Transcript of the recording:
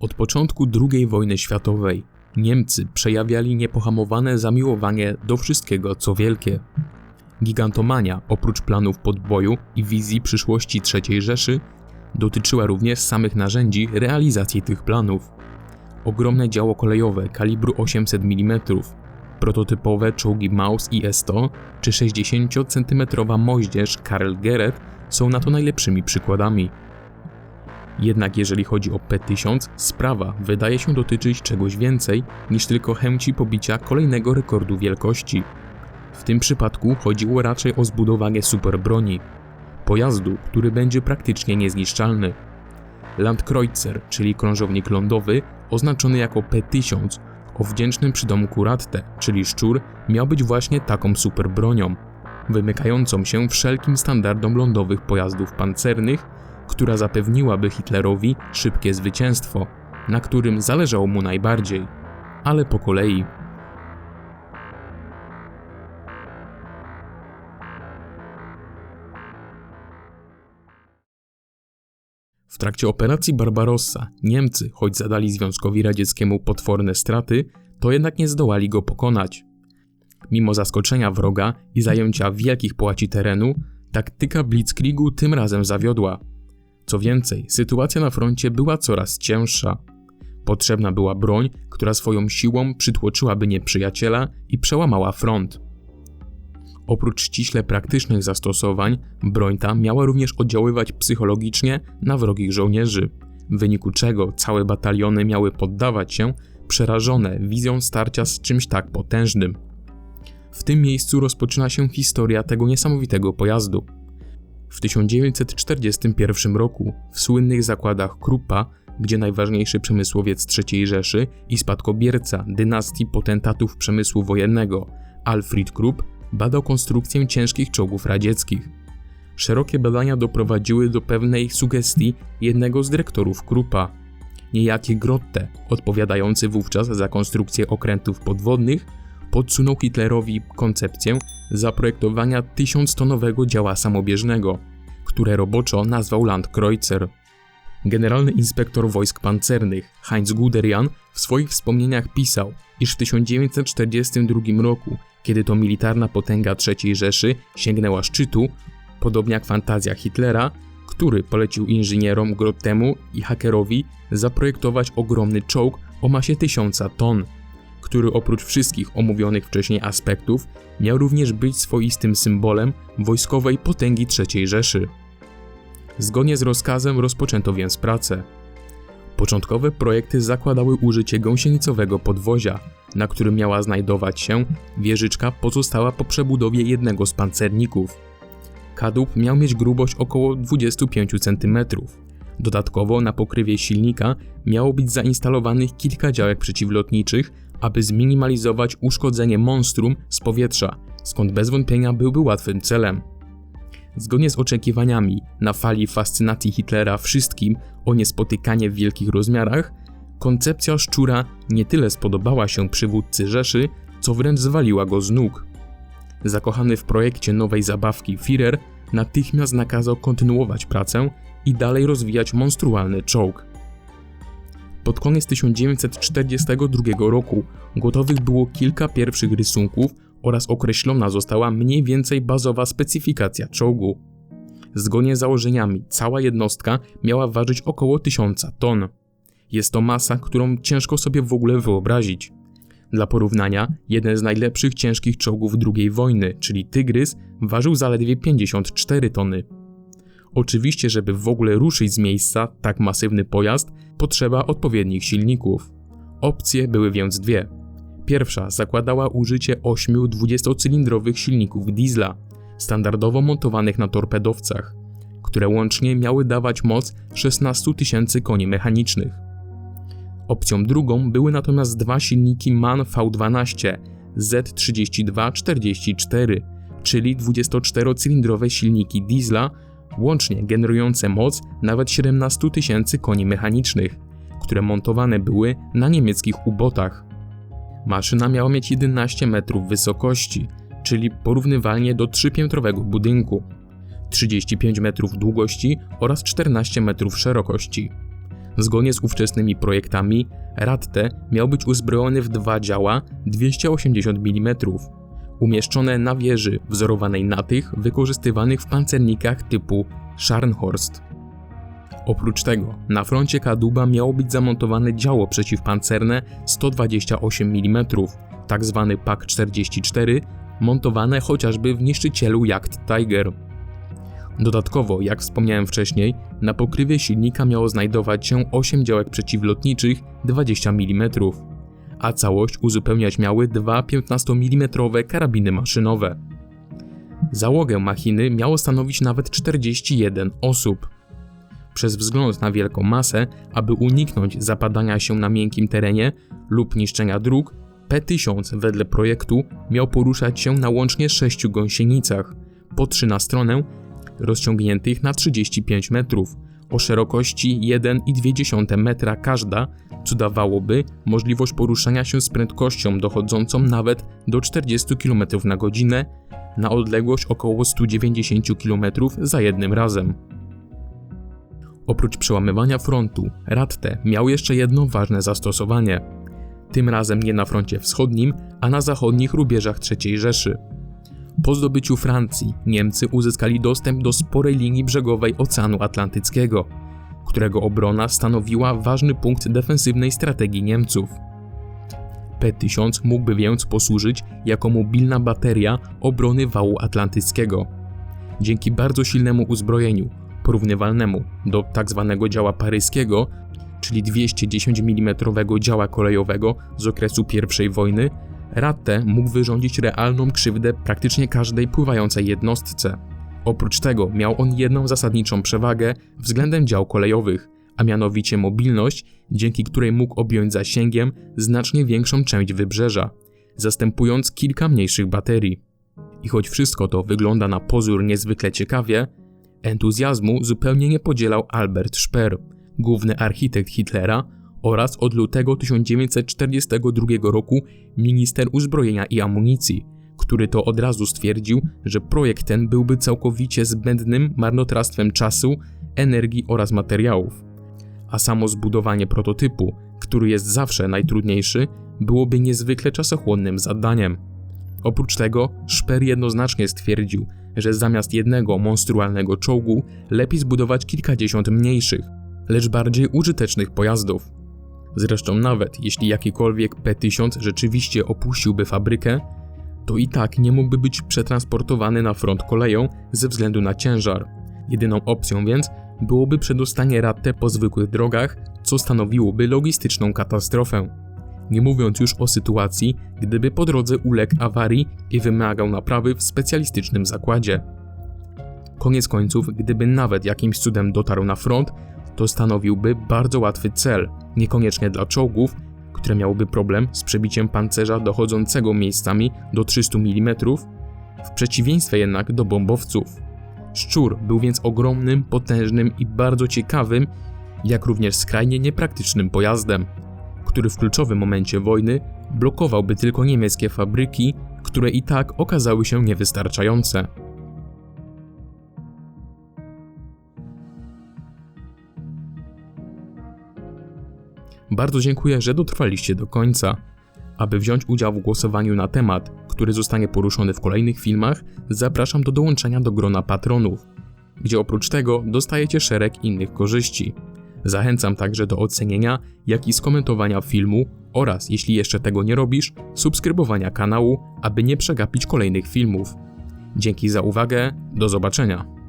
Od początku II wojny światowej Niemcy przejawiali niepohamowane zamiłowanie do wszystkiego, co wielkie. Gigantomania, oprócz planów podboju i wizji przyszłości III Rzeszy, dotyczyła również samych narzędzi realizacji tych planów. Ogromne działo kolejowe kalibru 800 mm, prototypowe czołgi Maus i S-100 czy 60 cm moździerz Karl Gereth są na to najlepszymi przykładami. Jednak jeżeli chodzi o P1000, sprawa wydaje się dotyczyć czegoś więcej niż tylko chęci pobicia kolejnego rekordu wielkości. W tym przypadku chodziło raczej o zbudowanie superbroni, pojazdu, który będzie praktycznie niezniszczalny. Landkreuzer, czyli krążownik lądowy, oznaczony jako P1000, o wdzięcznym przydomku Ratte, czyli szczur, miał być właśnie taką superbronią, wymykającą się wszelkim standardom lądowych pojazdów pancernych, która zapewniłaby Hitlerowi szybkie zwycięstwo, na którym zależało mu najbardziej. Ale po kolei. W trakcie operacji Barbarossa Niemcy, choć zadali Związkowi Radzieckiemu potworne straty, to jednak nie zdołali go pokonać. Mimo zaskoczenia wroga i zajęcia wielkich połaci terenu, taktyka Blitzkriegu tym razem zawiodła. Co więcej, sytuacja na froncie była coraz cięższa. Potrzebna była broń, która swoją siłą przytłoczyłaby nieprzyjaciela i przełamała front. Oprócz ściśle praktycznych zastosowań, broń ta miała również oddziaływać psychologicznie na wrogich żołnierzy, w wyniku czego całe bataliony miały poddawać się, przerażone wizją starcia z czymś tak potężnym. W tym miejscu rozpoczyna się historia tego niesamowitego pojazdu. W 1941 roku w słynnych zakładach Kruppa, gdzie najważniejszy przemysłowiec III Rzeszy i spadkobierca dynastii potentatów przemysłu wojennego Alfred Krupp badał konstrukcję ciężkich czołgów radzieckich. Szerokie badania doprowadziły do pewnej sugestii jednego z dyrektorów Kruppa. Niejaki Grotte, odpowiadający wówczas za konstrukcję okrętów podwodnych, podsunął Hitlerowi koncepcję zaprojektowania tysiąctonowego działa samobieżnego, które roboczo nazwał Landkreuzer. Generalny inspektor wojsk pancernych Heinz Guderian w swoich wspomnieniach pisał, iż w 1942 roku, kiedy to militarna potęga III Rzeszy sięgnęła szczytu, podobnie jak fantazja Hitlera, który polecił inżynierom Grottemu i Hackerowi zaprojektować ogromny czołg o masie tysiąca ton – który oprócz wszystkich omówionych wcześniej aspektów miał również być swoistym symbolem wojskowej potęgi III Rzeszy. Zgodnie z rozkazem rozpoczęto więc pracę. Początkowe projekty zakładały użycie gąsienicowego podwozia, na którym miała znajdować się wieżyczka pozostała po przebudowie jednego z pancerników. Kadłub miał mieć grubość około 25 cm. Dodatkowo na pokrywie silnika miało być zainstalowanych kilka działek przeciwlotniczych aby zminimalizować uszkodzenie monstrum z powietrza, skąd bez wątpienia byłby łatwym celem. Zgodnie z oczekiwaniami na fali fascynacji Hitlera wszystkim o niespotykanie w wielkich rozmiarach, koncepcja szczura nie tyle spodobała się przywódcy Rzeszy, co wręcz zwaliła go z nóg. Zakochany w projekcie nowej zabawki Führer natychmiast nakazał kontynuować pracę i dalej rozwijać monstrualny czołg. Pod koniec 1942 roku gotowych było kilka pierwszych rysunków oraz określona została mniej więcej bazowa specyfikacja czołgu. Zgodnie z założeniami cała jednostka miała ważyć około 1000 ton. Jest to masa, którą ciężko sobie w ogóle wyobrazić. Dla porównania, jeden z najlepszych ciężkich czołgów II wojny, czyli Tygrys, ważył zaledwie 54 tony. Oczywiście, żeby w ogóle ruszyć z miejsca tak masywny pojazd, potrzeba odpowiednich silników. Opcje były więc dwie. Pierwsza zakładała użycie ośmiu 20-cylindrowych silników diesla, standardowo montowanych na torpedowcach, które łącznie miały dawać moc 16 tysięcy koni mechanicznych. Opcją drugą były natomiast dwa silniki MAN V12 Z3244, czyli 24-cylindrowe silniki diesla łącznie generujące moc nawet 17 tysięcy koni mechanicznych, które montowane były na niemieckich ubotach. Maszyna miała mieć 11 metrów wysokości, czyli porównywalnie do trzypiętrowego budynku, 35 metrów długości oraz 14 metrów szerokości. Zgodnie z ówczesnymi projektami, Ratte miał być uzbrojony w dwa działa 280 mm, umieszczone na wieży wzorowanej na tych wykorzystywanych w pancernikach typu Scharnhorst. Oprócz tego na froncie Kaduba miało być zamontowane działo przeciwpancerne 128 mm, tak zwany PAK 44, montowane chociażby w niszczycielu Jagd Tiger. Dodatkowo, jak wspomniałem wcześniej, na pokrywie silnika miało znajdować się 8 działek przeciwlotniczych 20 mm, a całość uzupełniać miały dwa 15 mm karabiny maszynowe. Załogę machiny miało stanowić nawet 41 osób. Przez wzgląd na wielką masę, aby uniknąć zapadania się na miękkim terenie lub niszczenia dróg, P-1000 wedle projektu miał poruszać się na łącznie 6 gąsienicach, po 3 na stronę, rozciągniętych na 35 metrów, o szerokości 1,2 metra każda, co dawałoby możliwość poruszania się z prędkością dochodzącą nawet do 40 km na godzinę na odległość około 190 km za jednym razem. Oprócz przełamywania frontu, Ratte miał jeszcze jedno ważne zastosowanie. Tym razem nie na froncie wschodnim, a na zachodnich rubieżach III Rzeszy. Po zdobyciu Francji Niemcy uzyskali dostęp do sporej linii brzegowej Oceanu Atlantyckiego, którego obrona stanowiła ważny punkt defensywnej strategii Niemców. P-1000 mógłby więc posłużyć jako mobilna bateria obrony wału atlantyckiego. Dzięki bardzo silnemu uzbrojeniu, porównywalnemu do tzw. Tak działa paryskiego, czyli 210 mm działa kolejowego z okresu I wojny, Ratte mógł wyrządzić realną krzywdę praktycznie każdej pływającej jednostce. Oprócz tego miał on jedną zasadniczą przewagę względem dział kolejowych, a mianowicie mobilność, dzięki której mógł objąć zasięgiem znacznie większą część wybrzeża, zastępując kilka mniejszych baterii. I choć wszystko to wygląda na pozór niezwykle ciekawie, entuzjazmu zupełnie nie podzielał Albert Speer, główny architekt Hitlera oraz od lutego 1942 roku minister uzbrojenia i amunicji, który to od razu stwierdził, że projekt ten byłby całkowicie zbędnym marnotrawstwem czasu, energii oraz materiałów. A samo zbudowanie prototypu, który jest zawsze najtrudniejszy, byłoby niezwykle czasochłonnym zadaniem. Oprócz tego Szper jednoznacznie stwierdził, że zamiast jednego monstrualnego czołgu lepiej zbudować kilkadziesiąt mniejszych, lecz bardziej użytecznych pojazdów. Zresztą nawet jeśli jakikolwiek P-1000 rzeczywiście opuściłby fabrykę, to i tak nie mógłby być przetransportowany na front koleją ze względu na ciężar. Jedyną opcją więc byłoby przedostanie Ratte po zwykłych drogach, co stanowiłoby logistyczną katastrofę. Nie mówiąc już o sytuacji, gdyby po drodze uległ awarii i wymagał naprawy w specjalistycznym zakładzie. Koniec końców, gdyby nawet jakimś cudem dotarł na front, to stanowiłby bardzo łatwy cel, niekoniecznie dla czołgów, które miałyby problem z przebiciem pancerza dochodzącego miejscami do 300 mm, w przeciwieństwie jednak do bombowców. Szczur był więc ogromnym, potężnym i bardzo ciekawym, jak również skrajnie niepraktycznym pojazdem, który w kluczowym momencie wojny blokowałby tylko niemieckie fabryki, które i tak okazały się niewystarczające. Bardzo dziękuję, że dotrwaliście do końca. Aby wziąć udział w głosowaniu na temat, który zostanie poruszony w kolejnych filmach, zapraszam do dołączenia do grona patronów, gdzie oprócz tego dostajecie szereg innych korzyści. Zachęcam także do ocenienia, jak i skomentowania filmu oraz, jeśli jeszcze tego nie robisz, subskrybowania kanału, aby nie przegapić kolejnych filmów. Dzięki za uwagę, do zobaczenia.